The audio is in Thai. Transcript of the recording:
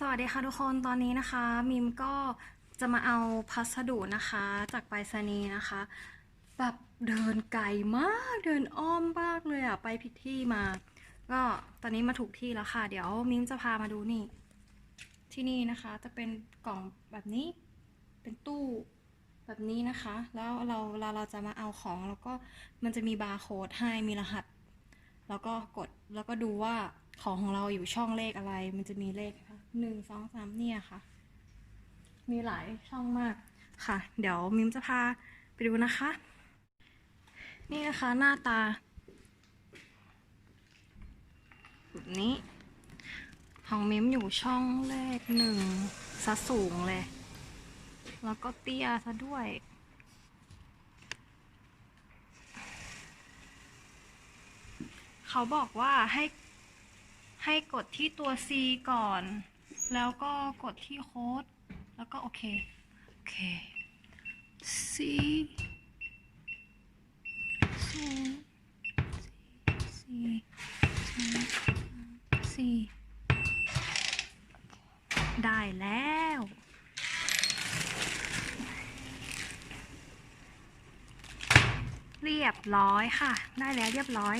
สวัสดีค่ะทุกคนตอนนี้นะคะ มิมก็จะมาเอาพัสดุนะคะ จากไปรษณีย์นะคะ แบบเดินไกลมากเดินอ้อมมากเลยอะไปผิดที่มา ก็ตอนนี้มาถูกที่แล้วค่ะ เดี๋ยวมิมจะพามาดูนี่ ที่นี่นะคะ จะเป็นกล่องแบบนี้ เป็นตู้แบบนี้นะคะ แล้วเราเราเราจะมาเอาของแล้วก็มันจะมีบาร์โค้ดให้มีรหัส แล้วก็กดแล้วก็ดูว่าของของเราอยู่ช่องเลขอะไร มันจะมีเลข หนึ่งสองสามเนี่ยค่ะ มีหลายช่องมากค่ะ เดี๋ยวมิมจะพาไปดูนะคะ นี่นะคะหน้าตาแบบนี้ ของมิมอยู่ช่องเลขหนึ่งซะสูงเลย แล้วก็เตี้ยซะด้วยเขาบอกว่าให้ให้กดที่ตัว C ก่อน แล้วก็กดที่โค้ด แล้วก็โอเค โอเค C C C C C ได้แล้ว เรียบร้อยค่ะ ได้แล้วเรียบร้อย